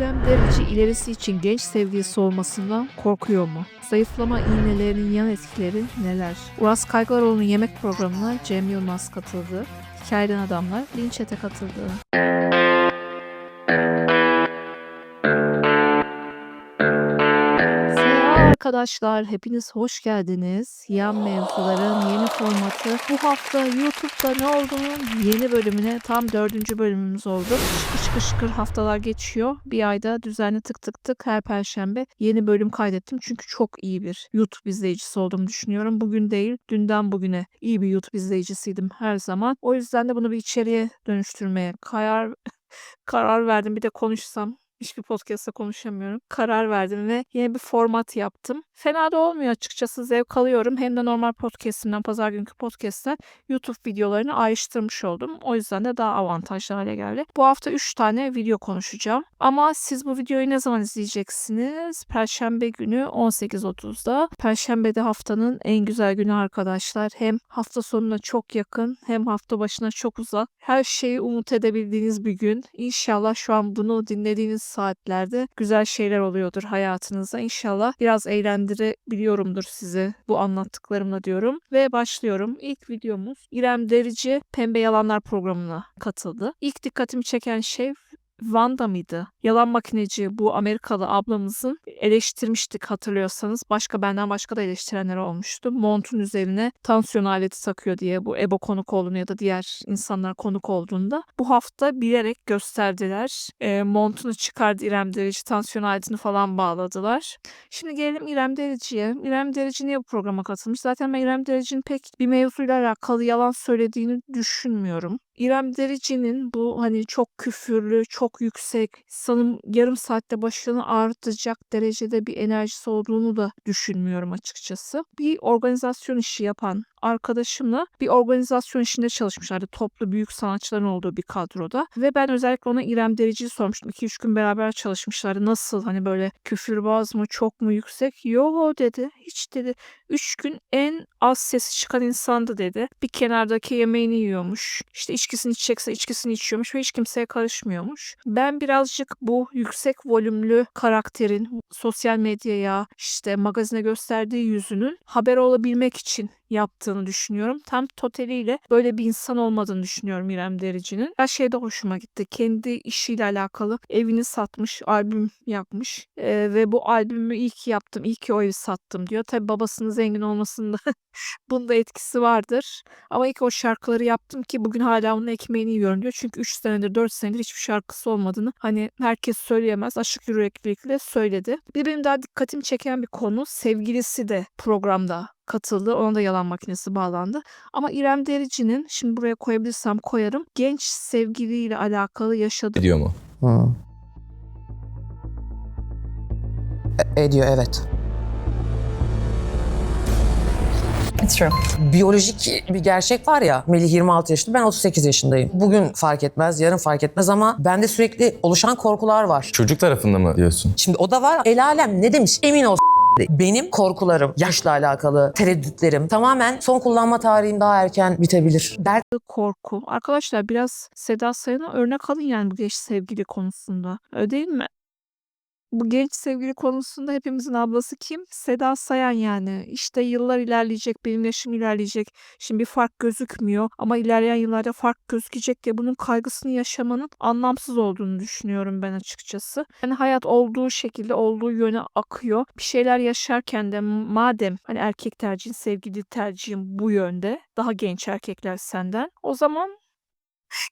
İrem Derici ilerisi için genç sevgilisi olmasından korkuyor mu? Zayıflama iğnelerinin yan etkileri neler? Uras Kaygılaroğlu'nun yemek programına Cem Yılmaz katıldı. Hikayeden adamlar linç ete katıldı. Arkadaşlar, hepiniz hoş geldiniz. Yan mevzuların yeni formatı bu hafta YouTube'da ne olduğunun yeni bölümüne tam dördüncü bölümümüz oldu. Şıkır şıkır haftalar geçiyor. Bir ayda düzenli tık tık tık her perşembe yeni bölüm kaydettim. Çünkü çok iyi bir YouTube izleyicisi olduğumu düşünüyorum. Bugün değil, dünden bugüne iyi bir YouTube izleyicisiydim her zaman. O yüzden de bunu bir içeriye dönüştürmeye karar karar verdim. Bir de konuşsam hiçbir podcast'ta konuşamıyorum. Karar verdim ve yeni bir format yaptım. Fena da olmuyor açıkçası. Zevk alıyorum. Hem de normal podcast'imden, pazar günkü podcast'ten YouTube videolarını ayrıştırmış oldum. O yüzden de daha avantajlı hale geldi. Bu hafta 3 tane video konuşacağım. Ama siz bu videoyu ne zaman izleyeceksiniz? Perşembe günü 18.30'da. Perşembe de haftanın en güzel günü arkadaşlar. Hem hafta sonuna çok yakın hem hafta başına çok uzak. Her şeyi umut edebildiğiniz bir gün. İnşallah şu an bunu dinlediğiniz saatlerde güzel şeyler oluyordur hayatınızda. İnşallah biraz eğlendirebiliyorumdur sizi bu anlattıklarımla diyorum. Ve başlıyorum. İlk videomuz İrem Derici Pembe Yalanlar programına katıldı. İlk dikkatimi çeken şey Wanda mıydı? Yalan makineci bu Amerikalı ablamızın eleştirmiştik hatırlıyorsanız. Başka benden başka da eleştirenler olmuştu. Montun üzerine tansiyon aleti takıyor diye bu Ebo konuk olduğunu ya da diğer insanlar konuk olduğunda. Bu hafta bilerek gösterdiler. E, montunu çıkardı İrem Derici tansiyon aletini falan bağladılar. Şimdi gelelim İrem Derici'ye. İrem Derici niye bu programa katılmış? Zaten ben İrem Derici'nin pek bir mevzuyla alakalı yalan söylediğini düşünmüyorum. İrem Derici'nin bu hani çok küfürlü, çok yüksek, sanırım yarım saatte başını ağrıtacak derecede bir enerjisi olduğunu da düşünmüyorum açıkçası. Bir organizasyon işi yapan arkadaşımla bir organizasyon işinde çalışmışlardı. Toplu büyük sanatçıların olduğu bir kadroda. Ve ben özellikle ona İrem Derici'yi sormuştum. 2-3 gün beraber çalışmışlardı. Nasıl hani böyle küfürbaz mı çok mu yüksek? Yo dedi. Hiç dedi. 3 gün en az sesi çıkan insandı dedi. Bir kenardaki yemeğini yiyormuş. İşte içkisini içecekse içkisini içiyormuş ve hiç kimseye karışmıyormuş. Ben birazcık bu yüksek volümlü karakterin sosyal medyaya işte magazine gösterdiği yüzünün haber olabilmek için yaptığını düşünüyorum. Tam totaliyle böyle bir insan olmadığını düşünüyorum İrem Derici'nin. Her şey de hoşuma gitti. Kendi işiyle alakalı evini satmış, albüm yapmış Ee, ve bu albümü iyi ki yaptım, iyi ki o evi sattım diyor. Tabi babasının zengin olmasında bunda etkisi vardır. Ama ilk o şarkıları yaptım ki bugün hala onun ekmeğini yiyorum diyor. Çünkü 3 senedir 4 senedir hiçbir şarkısı olmadığını hani herkes söyleyemez. Aşık yüreklilikle söyledi. Bir benim daha dikkatimi çeken bir konu sevgilisi de programda katıldı. Ona da yalan makinesi bağlandı. Ama İrem Derici'nin şimdi buraya koyabilirsem koyarım. Genç sevgiliyle alakalı yaşadığı Ediyor mu? Hı. E- ediyor evet. It's true. Biyolojik bir gerçek var ya. Melih 26 yaşında, ben 38 yaşındayım. Bugün fark etmez, yarın fark etmez ama bende sürekli oluşan korkular var. Çocuk tarafında mı diyorsun? Şimdi o da var. El alem ne demiş? Emin ol benim korkularım, yaşla alakalı tereddütlerim tamamen son kullanma tarihim daha erken bitebilir. Dert korku. Arkadaşlar biraz Seda Sayan'a örnek alın yani bu genç sevgili konusunda. Öyle değil mi? Bu genç sevgili konusunda hepimizin ablası kim? Seda Sayan yani. İşte yıllar ilerleyecek, benim yaşım ilerleyecek. Şimdi bir fark gözükmüyor ama ilerleyen yıllarda fark gözükecek diye bunun kaygısını yaşamanın anlamsız olduğunu düşünüyorum ben açıkçası. Yani hayat olduğu şekilde, olduğu yöne akıyor. Bir şeyler yaşarken de madem hani erkek tercihin, sevgili tercihin bu yönde, daha genç erkekler senden. O zaman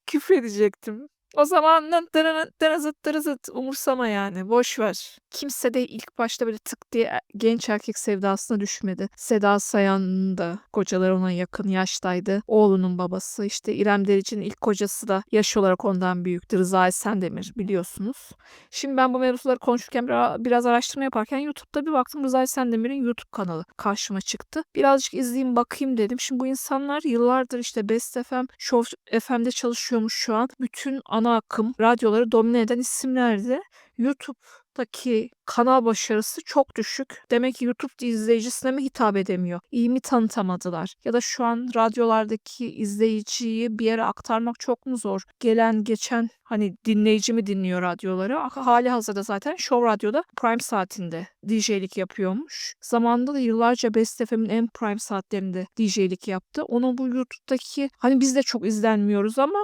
küfür edecektim. O zaman nın dırının dırızıt dırızıt umursama yani boş ver. Kimse de ilk başta böyle tık diye e- genç erkek sevdasına düşmedi. Seda Sayan da kocaları ona yakın yaştaydı. Oğlunun babası işte İrem Derici'nin ilk kocası da yaş olarak ondan büyüktü. Rıza Esendemir biliyorsunuz. Şimdi ben bu mevzuları konuşurken biraz, biraz araştırma yaparken YouTube'da bir baktım Rıza Esendemir'in YouTube kanalı karşıma çıktı. Birazcık izleyeyim bakayım dedim. Şimdi bu insanlar yıllardır işte Best FM, Show FM'de çalışıyormuş şu an. Bütün ana akım radyoları domine eden isimlerdi. YouTube'daki kanal başarısı çok düşük. Demek ki YouTube izleyicisine mi hitap edemiyor? İyi mi tanıtamadılar? Ya da şu an radyolardaki izleyiciyi bir yere aktarmak çok mu zor? Gelen geçen hani dinleyici mi dinliyor radyoları? Hali hazırda zaten Show Radyo'da prime saatinde DJ'lik yapıyormuş. Zamanında da yıllarca Best FM'in en prime saatlerinde DJ'lik yaptı. Onun bu YouTube'daki hani biz de çok izlenmiyoruz ama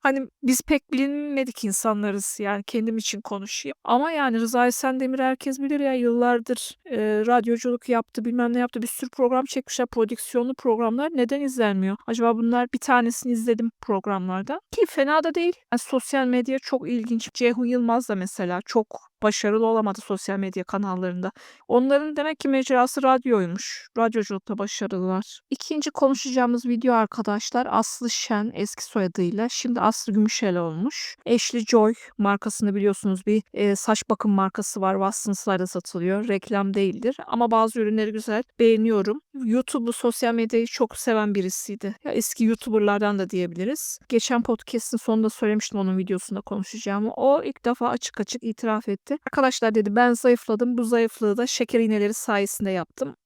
Hani biz pek bilinmedik insanlarız yani kendim için konuşayım. Ama yani Rıza Esendemir herkes bilir ya yıllardır e, radyoculuk yaptı bilmem ne yaptı bir sürü program çekmişler prodüksiyonlu programlar neden izlenmiyor? Acaba bunlar bir tanesini izledim programlarda ki fena da değil. Yani sosyal medya çok ilginç. Ceyhun Yılmaz da mesela çok başarılı olamadı sosyal medya kanallarında. Onların demek ki mecrası radyoymuş. Radyoculukta başarılılar. İkinci konuşacağımız video arkadaşlar Aslı Şen eski soyadıyla şimdi Aslı Gümüşel olmuş. Ashley Joy markasını biliyorsunuz bir e, saç bakım markası var. Watsons'larda satılıyor. Reklam değildir ama bazı ürünleri güzel. Beğeniyorum. YouTube'u sosyal medyayı çok seven birisiydi. Ya eski YouTuber'lardan da diyebiliriz. Geçen podcast'in sonunda söylemiştim onun videosunda konuşacağımı. O ilk defa açık açık itiraf etti. Arkadaşlar dedi ben zayıfladım. Bu zayıflığı da şeker iğneleri sayesinde yaptım.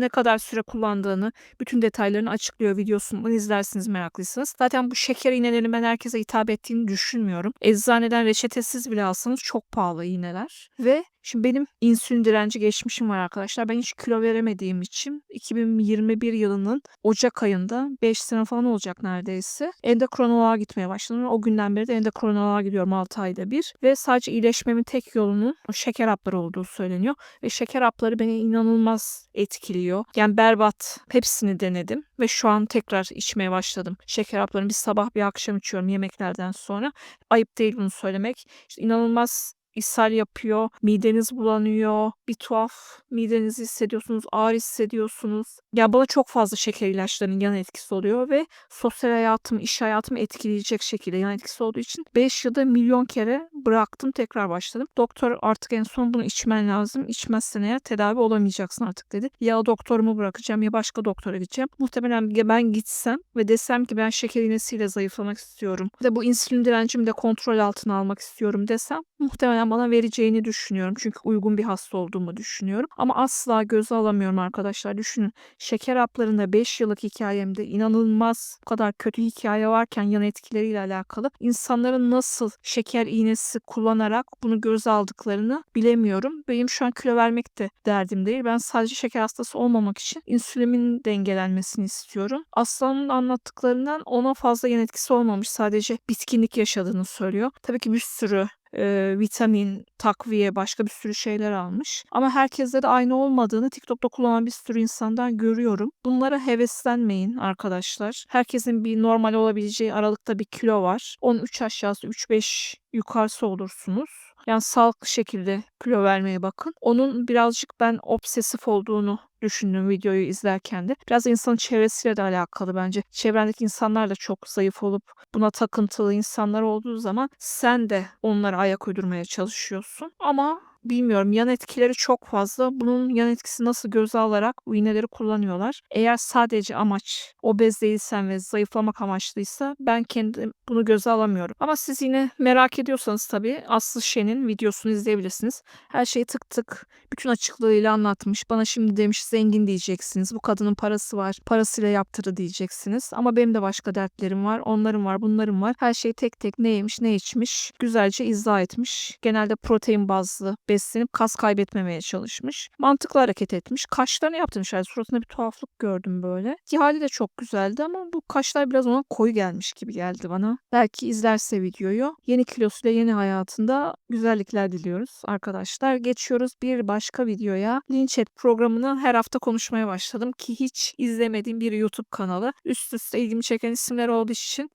Ne kadar süre kullandığını, bütün detaylarını açıklıyor videosunu izlersiniz meraklıysanız. Zaten bu şeker iğnelerinin ben herkese hitap ettiğini düşünmüyorum. Eczaneden reçetesiz bile alsanız çok pahalı iğneler. Ve Şimdi benim insülin direnci geçmişim var arkadaşlar. Ben hiç kilo veremediğim için 2021 yılının Ocak ayında 5 sene falan olacak neredeyse. Endokrinoloğa gitmeye başladım. O günden beri de endokrinoloğa gidiyorum 6 ayda bir. Ve sadece iyileşmemin tek yolunun şeker hapları olduğu söyleniyor. Ve şeker hapları beni inanılmaz etkiliyor. Yani berbat. Hepsini denedim. Ve şu an tekrar içmeye başladım. Şeker haplarını bir sabah bir akşam içiyorum yemeklerden sonra. Ayıp değil bunu söylemek. İşte inanılmaz ishal yapıyor, mideniz bulanıyor, bir tuhaf midenizi hissediyorsunuz, ağır hissediyorsunuz. Ya bana çok fazla şeker ilaçlarının yan etkisi oluyor ve sosyal hayatımı, iş hayatımı etkileyecek şekilde yan etkisi olduğu için 5 yılda milyon kere bıraktım, tekrar başladım. Doktor artık en son bunu içmen lazım. İçmezsen eğer tedavi olamayacaksın artık dedi. Ya doktorumu bırakacağım ya başka doktora gideceğim. Muhtemelen ya ben gitsem ve desem ki ben şeker iğnesiyle zayıflamak istiyorum. Ve bu insülin direncimi de kontrol altına almak istiyorum desem muhtemelen bana vereceğini düşünüyorum. Çünkü uygun bir hasta olduğumu düşünüyorum. Ama asla göze alamıyorum arkadaşlar. Düşünün şeker haplarında 5 yıllık hikayemde inanılmaz bu kadar kötü hikaye varken yan etkileriyle alakalı insanların nasıl şeker iğnesi kullanarak bunu göze aldıklarını bilemiyorum. Benim şu an kilo vermek de derdim değil. Ben sadece şeker hastası olmamak için insülimin dengelenmesini istiyorum. Aslanın anlattıklarından ona fazla yan etkisi olmamış. Sadece bitkinlik yaşadığını söylüyor. Tabii ki bir sürü e, vitamin, takviye, başka bir sürü şeyler almış. Ama herkeste de aynı olmadığını TikTok'ta kullanan bir sürü insandan görüyorum. Bunlara heveslenmeyin arkadaşlar. Herkesin bir normal olabileceği aralıkta bir kilo var. 13 aşağısı 3-5 yukarısı olursunuz. Yani sağlıklı şekilde kilo vermeye bakın. Onun birazcık ben obsesif olduğunu düşündüm videoyu izlerken de. Biraz insanın çevresiyle de alakalı bence. Çevrendeki insanlar da çok zayıf olup buna takıntılı insanlar olduğu zaman sen de onlara ayak uydurmaya çalışıyorsun. Ama bilmiyorum yan etkileri çok fazla. Bunun yan etkisi nasıl göze alarak bu iğneleri kullanıyorlar. Eğer sadece amaç obez değilsen ve zayıflamak amaçlıysa ben kendim bunu göze alamıyorum. Ama siz yine merak ediyorsanız tabii Aslı Şen'in videosunu izleyebilirsiniz. Her şeyi tık tık bütün açıklığıyla anlatmış. Bana şimdi demiş zengin diyeceksiniz. Bu kadının parası var. Parasıyla yaptırdı diyeceksiniz. Ama benim de başka dertlerim var. Onların var, bunların var. Her şeyi tek tek ne yemiş, ne içmiş. Güzelce izah etmiş. Genelde protein bazlı beslenip kas kaybetmemeye çalışmış. Mantıklı hareket etmiş. Kaşlarını yaptırmış. Yani suratında bir tuhaflık gördüm böyle. Ki hali de çok güzeldi ama bu kaşlar biraz ona koyu gelmiş gibi geldi bana. Belki izlerse videoyu. Yeni kilosuyla yeni hayatında güzellikler diliyoruz arkadaşlar. Geçiyoruz bir başka videoya. Linç et programını her hafta konuşmaya başladım ki hiç izlemediğim bir YouTube kanalı. Üst üste ilgimi çeken isimler olduğu için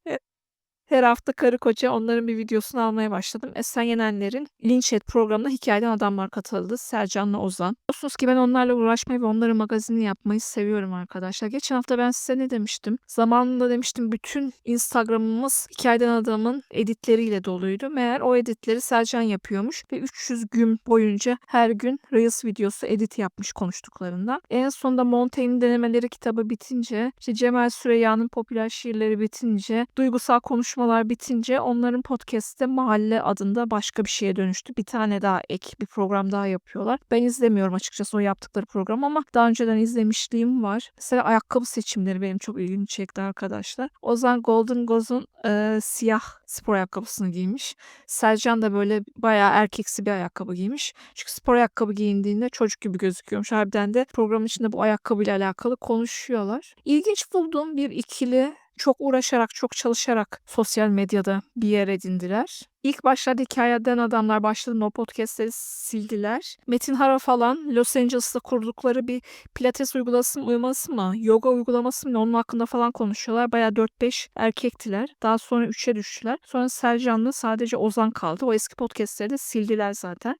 her hafta karı koca onların bir videosunu almaya başladım. Esen Yenenler'in Linç Et programına hikayeden adamlar katıldı. Sercan'la Ozan. Biliyorsunuz ki ben onlarla uğraşmayı ve onların magazinini yapmayı seviyorum arkadaşlar. Geçen hafta ben size ne demiştim? Zamanında demiştim bütün Instagram'ımız hikayeden adamın editleriyle doluydu. Meğer o editleri Sercan yapıyormuş ve 300 gün boyunca her gün Reels videosu edit yapmış konuştuklarından. En sonunda Montaigne'in denemeleri kitabı bitince, işte Cemal Süreyya'nın popüler şiirleri bitince, duygusal konuşma tartışmalar bitince onların podcast'te Mahalle adında başka bir şeye dönüştü. Bir tane daha ek bir program daha yapıyorlar. Ben izlemiyorum açıkçası o yaptıkları program ama daha önceden izlemişliğim var. Mesela ayakkabı seçimleri benim çok ilgimi çekti arkadaşlar. Ozan Golden Goz'un e, siyah spor ayakkabısını giymiş. Sercan da böyle bayağı erkeksi bir ayakkabı giymiş. Çünkü spor ayakkabı giyindiğinde çocuk gibi gözüküyormuş. Harbiden de programın içinde bu ayakkabıyla alakalı konuşuyorlar. İlginç bulduğum bir ikili çok uğraşarak, çok çalışarak sosyal medyada bir yer edindiler. İlk başlarda hikayeden adamlar başladı o podcastleri sildiler. Metin Hara falan Los Angeles'ta kurdukları bir pilates uygulaması mı, uyuması mı, yoga uygulaması mı onun hakkında falan konuşuyorlar. Bayağı 4-5 erkektiler. Daha sonra 3'e düştüler. Sonra Sercan'la sadece Ozan kaldı. O eski podcastleri de sildiler zaten.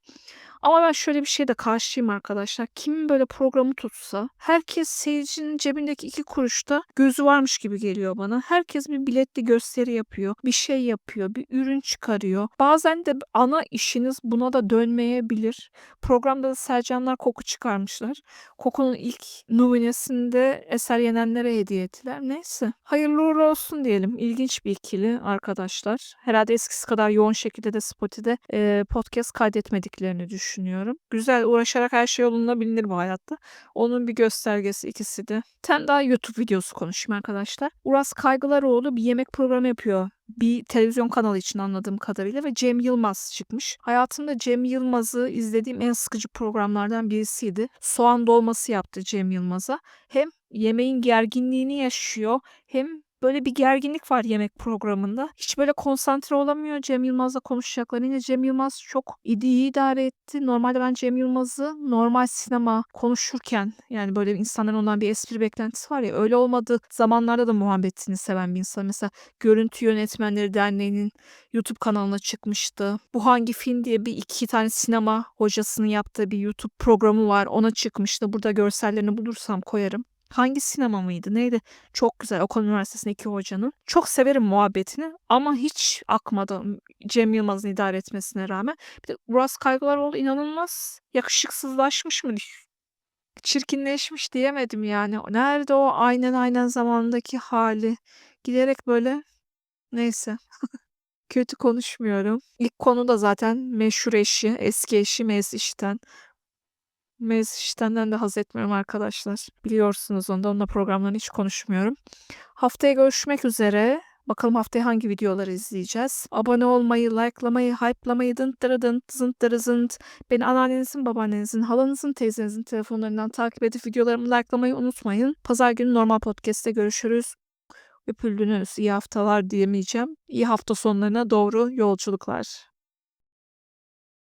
Ama ben şöyle bir şeye de karşıyım arkadaşlar. Kimin böyle programı tutsa herkes seyircinin cebindeki iki kuruşta gözü varmış gibi geliyor bana. Herkes bir biletli gösteri yapıyor. Bir şey yapıyor. Bir ürün çıkarıyor. Bazen de ana işiniz buna da dönmeyebilir. Programda da Sercanlar koku çıkarmışlar. Kokunun ilk nuvinesinde Eser Yenenlere hediye ettiler. Neyse. Hayırlı uğurlu olsun diyelim. İlginç bir ikili arkadaşlar. Herhalde eskisi kadar yoğun şekilde de Spotify'de podcast kaydetmediklerini düşünüyorum. Güzel uğraşarak her şey olunabilir bu hayatta. Onun bir göstergesi ikisi de. Bir daha YouTube videosu konuşayım arkadaşlar. Uras Kaygılaroğlu bir yemek programı yapıyor. Bir televizyon kanalı için anladığım kadarıyla ve Cem Yılmaz çıkmış. Hayatımda Cem Yılmaz'ı izlediğim en sıkıcı programlardan birisiydi. Soğan dolması yaptı Cem Yılmaz'a. Hem yemeğin gerginliğini yaşıyor hem böyle bir gerginlik var yemek programında. Hiç böyle konsantre olamıyor Cem Yılmaz'la konuşacaklar. Yine Cem Yılmaz çok iyi idare etti. Normalde ben Cem Yılmaz'ı normal sinema konuşurken yani böyle insanların ondan bir espri beklentisi var ya öyle olmadığı zamanlarda da muhabbetini seven bir insan. Mesela Görüntü Yönetmenleri Derneği'nin YouTube kanalına çıkmıştı. Bu hangi film diye bir iki tane sinema hocasının yaptığı bir YouTube programı var. Ona çıkmıştı. Burada görsellerini bulursam koyarım. Hangi sinema mıydı? Neydi? Çok güzel. Okan Üniversitesi'ndeki hocanın. Çok severim muhabbetini ama hiç akmadı Cem Yılmaz'ın idare etmesine rağmen. Bir de Uras Kaygılaroğlu inanılmaz yakışıksızlaşmış mı? Çirkinleşmiş diyemedim yani. Nerede o aynen aynen zamandaki hali? Giderek böyle neyse. Kötü konuşmuyorum. İlk konu da zaten meşhur eşi, eski eşi Meziş'ten. Meziş'ten de haz etmiyorum arkadaşlar. Biliyorsunuz onu da onunla programlarını hiç konuşmuyorum. Haftaya görüşmek üzere. Bakalım haftaya hangi videoları izleyeceğiz. Abone olmayı, likelamayı, hype'lamayı, dınt dırı dınt zınt dırı zınt. Beni anneannenizin, babaannenizin, halanızın, teyzenizin telefonlarından takip edip videolarımı likelamayı unutmayın. Pazar günü normal podcast'te görüşürüz. Öpüldünüz. İyi haftalar diyemeyeceğim. İyi hafta sonlarına doğru yolculuklar.